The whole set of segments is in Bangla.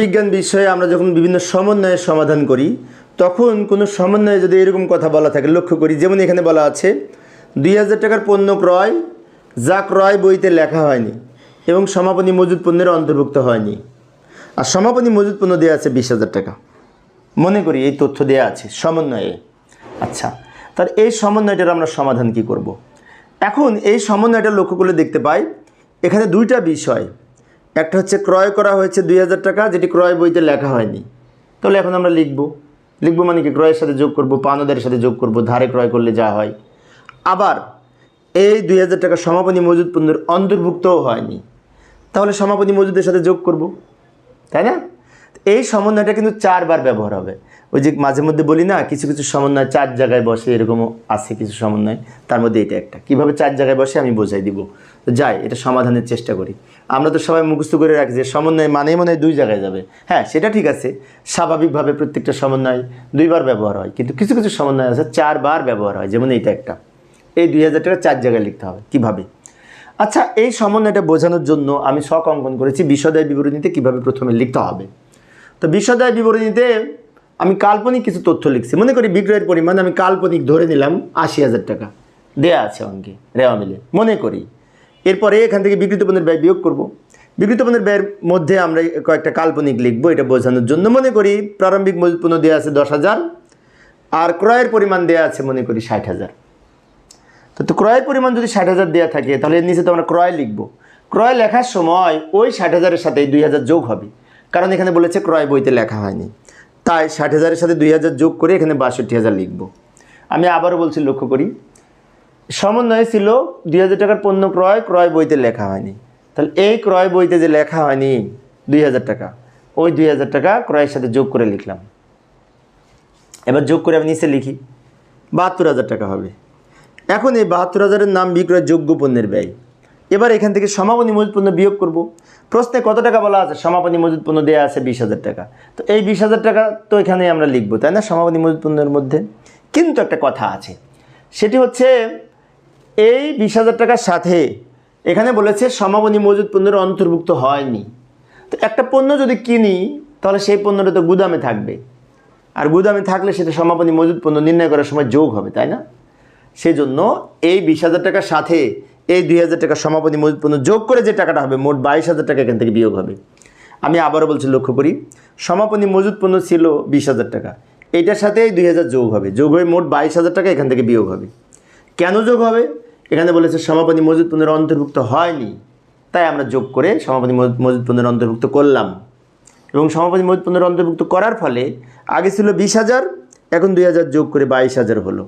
বিজ্ঞান বিষয়ে আমরা যখন বিভিন্ন সমন্বয়ের সমাধান করি, তখন কোনো সমন্বয়ে যদি এরকম কথা বলা থাকে, লক্ষ্য করি, যেমন এখানে বলা আছে, দুই হাজার টাকার পণ্য ক্রয়, যা ক্রয় বইতে লেখা হয়নি এবং সমাপনী মজুদ পণ্যের অন্তর্ভুক্ত হয়নি। আর সমাপনী মজুদ পণ্য দেওয়া আছে বিশ হাজার টাকা। মনে করি এই তথ্য দেওয়া আছে সমন্বয়ে। আচ্ছা তার এই সমন্বয়টার আমরা সমাধান কি করব। এখন এই সমন্বয়টা লক্ষ্য করলে দেখতে পাই, এখানে দুইটা বিষয়। একটা হচ্ছে ক্রয় করা হয়েছে দুই হাজার টাকা, যেটি ক্রয় বইতে লেখা হয়নি। তাহলে এখন আমরা লিখব। লিখব মানে কি? ক্রয়ের সাথে যোগ করব পানদের সাথে যোগ করব, ধারে ক্রয় করলে যা হয়। আবার এই দুই হাজার টাকা সমাপনী মজুদ পণ্যের অন্তর্ভুক্তও হয়নি। তাহলে সমাপনী মজুদের সাথে যোগ করব, তাই না? এই সমন্বয়টা কিন্তু চারবার ব্যবহার হবে। ওই যে মাঝে মধ্যে বলি না, কিছু কিছু সমন্বয় চার জায়গায় বসে এরকমও আছে কিছু সমন্বয়। তার মধ্যে এটা একটা। কীভাবে চার জায়গায় বসে আমি বোঝাই দিব। তো যাই, এটা সমাধানের চেষ্টা করি। আমরা তো সবাই মুখস্থ করে রাখি যে সমন্বয় মানে মনে দুই জায়গায় যাবে। হ্যাঁ সেটা ঠিক আছে। স্বাভাবিকভাবে প্রত্যেকটা সমন্বয় দুইবার ব্যবহার হয়। কিন্তু কিছু কিছু সমন্বয় আছে চারবার ব্যবহার হয়। যেমন এইটা একটা। এই দুই হাজার টাকা চার জায়গায় লিখতে হবে। কীভাবে? আচ্ছা এই সমন্বয়টা বোঝানোর জন্য আমি শখ অঙ্কন করেছি। বিশদায় বিবরণীতে কীভাবে প্রথমে লিখতে হবে। তো বিশদায় বিবরণীতে আমি কাল্পনিক কিছু তথ্য লিখছি। মনে করি বিক্রয়ের পরিমাণ আমি কাল্পনিক ধরে নিলাম আশি হাজার টাকা। দেয়া আছে অঙ্কে রেওয়া মিলে। মনে করি। এরপরে এখান থেকে বিকৃত পণ্যের ব্যয় বিয়োগ করব। বিকৃত পণ্যের ব্যয়ের মধ্যে আমরা কয়েকটা কাল্পনিক লিখব, এটা বোঝানোর জন্য। মনে করি প্রারম্ভিক মজুত পণ্য দেওয়া আছে দশ হাজার, আর ক্রয়ের পরিমাণ দেওয়া আছে, মনে করি, ষাট হাজার। তো তো ক্রয়ের পরিমাণ যদি ষাট হাজার দেওয়া থাকে, তাহলে এর নিচে তো আমরা ক্রয় লিখব। ক্রয় লেখার সময় ওই ষাট হাজারের সাথে দুই হাজার যোগ হবে। কারণ এখানে বলেছে ক্রয় বইতে লেখা হয়নি। তাই ষাট হাজারের সাথে দুই হাজার যোগ করে এখানে বাষট্টি হাজার লিখব। আমি আবারও বলছি, লক্ষ্য করি। সমন্বয় ছিল দুই হাজার টাকার পণ্য ক্রয় ক্রয় বইতে লেখা হয়নি। তাহলে এই ক্রয় বইতে যে লেখা হয়নি, দুই হাজার টাকা, ওই দুই হাজার টাকা ক্রয়ের সাথে যোগ করে লিখলাম। এবার যোগ করে আমি নিচে লিখি, বাহাত্তর হাজার টাকা হবে। এখন এই বাহাত্তর হাজারের নাম বিক্রয় যোগ্য পণ্যের ব্যয়। এবার এখান থেকে সমাপনী মজুদ পণ্য বিয়োগ করব। প্রশ্নে কত টাকা বলা আছে? সমাপনী মজুদ পণ্য দেওয়া আছে বিশ হাজার টাকা। তো এই বিশ হাজার টাকা তো এখানে আমরা লিখব, তাই না? সমাপনী মজুদ পণ্যের মধ্যে। কিন্তু একটা কথা আছে। সেটি হচ্ছে, এই বিশ হাজার টাকার সাথে এখানে বলেছে সমাপনী মজুদ পণ্যের অন্তর্ভুক্ত হয়নি। তো একটা পণ্য যদি কিনি, তাহলে সেই পণ্যটা তো গুদামে থাকবে। আর গুদামে থাকলে সেটা সমাপনী মজুদ পণ্য নির্ণয় করার সময় যোগ হবে, তাই না? সেই জন্য এই বিশ হাজার টাকার সাথে এই দুই হাজার টাকা সমাপনী মজুদ পণ্য যোগ করে যে টাকাটা হবে, মোট বাইশ হাজার টাকা এখান থেকে বিয়োগ হবে। আমি আবারও বলছি, লক্ষ্য করি, সমাপনী মজুদ পণ্য ছিল বিশ হাজার টাকা। এইটার সাথে এই দুই হাজার যোগ হবে। যোগ হয়ে মোট বাইশ হাজার টাকা এখান থেকে বিয়োগ হবে। কেন যোগ হবে? এখানে বলেছে সমাপনী মজুদ পণ্যের অন্তর্ভুক্ত হয়নি। তাই আমরা যোগ করে সমাপনী মজুদ পণ্যের অন্তর্ভুক্ত করলাম। এবং সমাপনী মজুদ পণ্যের অন্তর্ভুক্ত করার ফলে আগে ছিল বিশ হাজার, এখন দুই হাজার যোগ করে বাইশ হাজার হলো।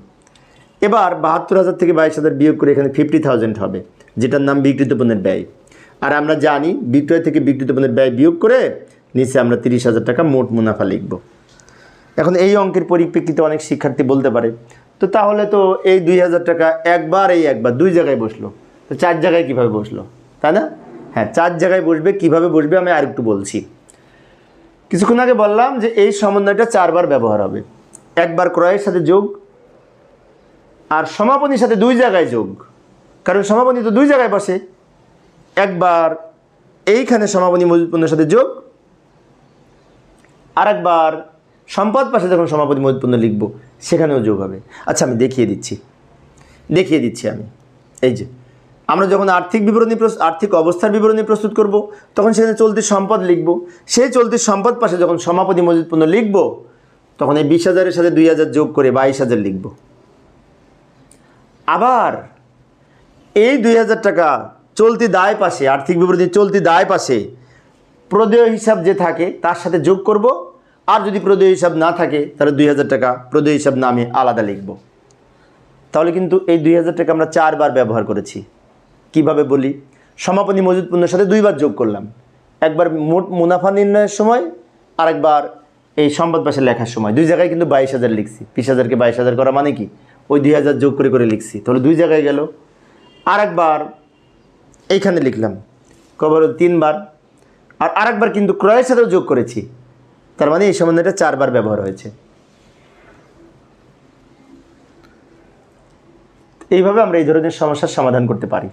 এবার বাহাত্তর হাজার থেকে বাইশ হাজার বিয়োগ করে এখানে ফিফটি থাউজেন্ড হবে, যেটার নাম বিকৃত পণ্যের ব্যয়। আর আমরা জানি বিক্রয় থেকে বিকৃত পণ্যের ব্যয় বিয়োগ করে নিচে আমরা তিরিশ হাজার টাকা মোট মুনাফা লিখব। এখন এই অঙ্কের পরিপ্রেক্ষিতে অনেক শিক্ষার্থী বলতে পারে, তো তাহলে তো এই দুই হাজার টাকা একবার এই একবার দুই জায়গায় বসল, তো চার জায়গায় কীভাবে বসল, তাই না? হ্যাঁ চার জায়গায় বসবে, কীভাবে বসবে আমি আরেকটু বলছি। কিছুক্ষণ আগে বললাম যে এই সমন্বয়টা চারবার ব্যবহার হবে, একবার ক্রয়ের সাথে যোগ আর সমাপনীর সাথে দুই জায়গায় যোগ। কারণ সমাপনী তো দুই জায়গায় বসে। একবার এইখানে সমাপনী মজুদ পণ্যের সাথে যোগ আর একবার সম্পদ পাশে যখন সমাপনী মজুদ পণ্য লিখব, সেখানেও যোগ হবে। আচ্ছা আমি দেখিয়ে দিচ্ছি। দেখিয়ে দিচ্ছি আমি। এই যে, আমরা যখন আর্থিক বিবরণী আর্থিক অবস্থার বিবরণী প্রস্তুত করব, তখন সেখানে চলতি সম্পদ লিখব। সেই চলতি সম্পদ পাশে যখন সমাপনী মজুদ পণ্য লিখব, তখন এই বিশ হাজারের সাথে দুই হাজার যোগ করে বাইশ হাজার লিখব। আবার এই দুই হাজার টাকা চলতি দায় পাশে, আর্থিক বিবরণী চলতি দায় পাশে প্রদেয় হিসাব যে থাকে, তার সাথে যোগ করব। আর যদি প্রদেয় হিসাব না থাকে, তাহলে দুই হাজার টাকা প্রদেয় হিসাব নামে আলাদা লিখব। তাহলে কিন্তু এই দুই হাজার টাকা আমরা চারবার ব্যবহার করেছি। কীভাবে বলি? সমাপনী মজুদ পণ্যের সাথে দুইবার যোগ করলাম। একবার মোট মুনাফা নির্ণয়ের সময়, আরেকবার এই সম্পদ পাশে লেখার সময়। দুই জায়গায় কিন্তু বাইশ হাজার লিখছি। বিশ হাজারকে বাইশ হাজার করা মানে কি? ওই দুই হাজার যোগ করে করে লিখছি। তাহলে দুই জায়গায় গেল। আর একবার এইখানে লিখলাম। কবার তিনবার। আর আরেকবার কিন্তু ক্রয়ের সাথেও যোগ করেছি। তার মানে এই সম্বন্ধেটা চারবার ব্যবহার হয়েছে। এইভাবে আমরা এই ধরনের সমস্যার সমাধান করতে পারি।